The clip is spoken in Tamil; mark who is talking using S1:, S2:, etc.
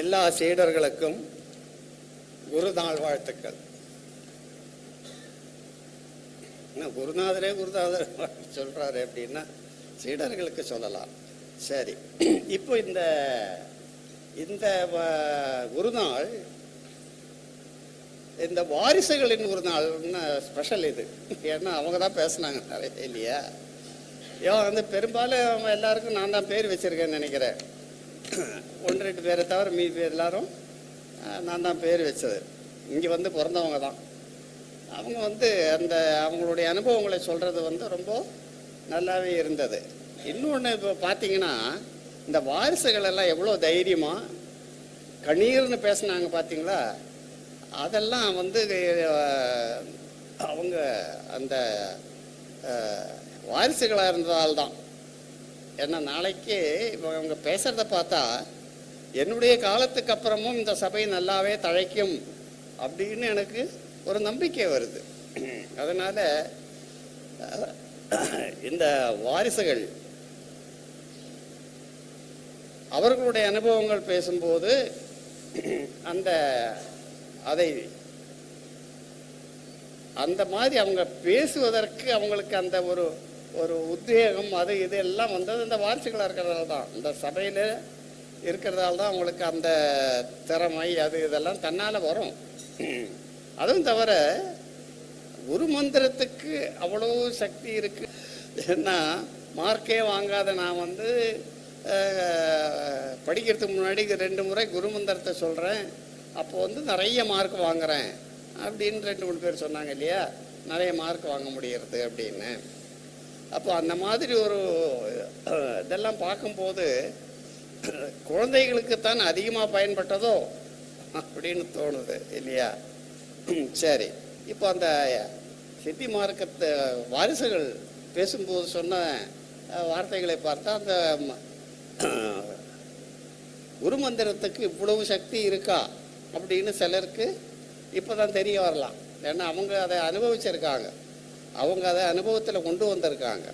S1: எல்லா சீடர்களுக்கும் குருநாள் வாழ்த்துக்கள். என்ன குருநாதரே குருநாதர் சொல்றாரு அப்படின்னா சீடர்களுக்கு சொல்லலாம். சரி இப்போ இந்த இந்த குருநாள் இந்த வாரிசுகளின் ஒரு நாள் ஸ்பெஷல் இது. ஏன்னா அவங்க தான் பேசுனாங்க நிறைய இல்லையா? ஏன் வந்து பெரும்பாலும் எல்லாருக்கும் நான் தான் பேர் வச்சிருக்கேன்னு நினைக்கிறேன். ஒன்று ரெண்டு பேரை தவிர மீதி பேர் எல்லாரும் நான் தான் பேர் வச்சது. இங்கே வந்து பிறந்தவங்க தான். அவங்க வந்து அந்த அவங்களுடைய அனுபவங்களை சொல்கிறது வந்து ரொம்ப நல்லாவே இருந்தது. இன்னொன்று இப்போ பார்த்தீங்கன்னா இந்த வாரிசுகள் எல்லாம் எவ்வளோ தைரியமாக கண்ணீர்னு பேசுனாங்க பார்த்தீங்களா அதெல்லாம் வந்து அவங்க அந்த வாரிசுகளாக இருந்ததால் தான். ஏன்னா நாளைக்கு இப்போ அவங்க பேசுகிறத பார்த்தா என்னுடைய காலத்துக்கு அப்புறமும் இந்த சபை நல்லாவே தழைக்கும் அப்படின்னு எனக்கு ஒரு நம்பிக்கை வருது. அதனால் இந்த வாரிசுகள் அவர்களுடைய அனுபவங்கள் பேசும்போது அந்த அதை அந்த மாதிரி அவங்க பேசுவதற்கு அவங்களுக்கு அந்த ஒரு ஒரு உத்வேகம் அது இது எல்லாம் வந்தது இந்த வாரிசுகளாக இருக்கிறதால தான். இந்த சபையில் இருக்கிறதால தான் அவங்களுக்கு அந்த திறமை அது இதெல்லாம் தன்னால் வரும். அதுவும் தவிர குரு மந்திரத்துக்கு அவ்வளோ சக்தி இருக்கு. ஏன்னா மார்க்கே வாங்காத நான் வந்து படிக்கிறதுக்கு முன்னாடி ரெண்டு முறை குரு மந்திரத்தை சொல்கிறேன் அப்போ வந்து நிறைய மார்க் வாங்குறேன். அப்படின்னு ரெண்டு மூணு பேர் சொன்னாங்க இல்லையா? நிறைய மார்க் வாங்க முடியறது அப்படின்னு. அப்போ அந்த மாதிரி ஒரு இதெல்லாம் பார்க்கும்போது குழந்தைகளுக்குத்தான் அதிகமாக பயன்பட்டதோ அப்படின்னு தோணுது இல்லையா? சரி. இப்போ அந்த சித்தி மார்க்கத்தை வாரிசுகள் பேசும்போது சொன்ன வார்த்தைகளை பார்த்தா அந்த குரு மந்திரத்துக்கு இவ்வளவு சக்தி இருக்கா அப்படின்னு சிலருக்கு இப்போ தான் தெரிய வரலாம். ஏன்னா அவங்க அதை அனுபவிச்சிருக்காங்க. அவங்க அதை அனுபவத்தில் கொண்டு வந்திருக்காங்க.